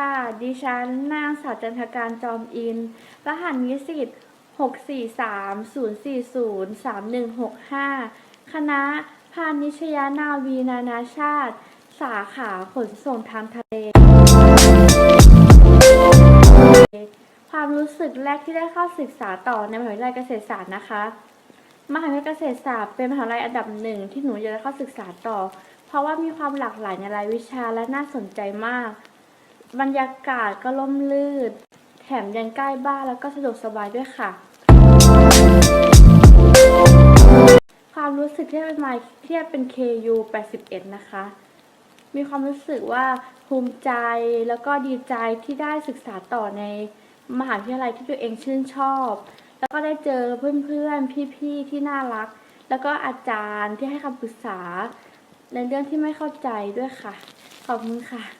ค่ะ ดิฉันนางสาวจันทการจอมอิน รหัสนิสิต643-040-3165 คณะ พาณิชยานาวีนานาชาติ สาขาขนส่งทางทะเล ความรู้สึกแรกที่ได้เข้าศึกษาต่อในมหาวิทยาลัยเกษตรศาสตร์นะคะ มหาวิทยาลัยเกษตรศาสตร์เป็นมหาวิทยาลัยอันดับหนึ่งที่หนูอยากจะเข้าศึกษาต่อ เพราะว่ามีความหลากหลายในรายวิชาและน่าสนใจมาก บรรยากาศก็ล่มลื่น แถมยังใกล้บ้านแล้วก็สะดวกสบายด้วยค่ะ ความรู้สึกที่เป็นมาเทียบเป็น KU 81 นะคะ มีความรู้สึกว่าภูมิใจแล้วก็ดีใจที่ได้ศึกษาต่อในมหาวิทยาลัยที่ตัวเองชื่นชอบ แล้วก็ได้เจอเพื่อนๆ พี่ๆ ที่น่ารัก แล้วก็อาจารย์ที่ให้คำปรึกษา ในเรื่องที่ไม่เข้าใจด้วยค่ะ ขอบคุณค่ะ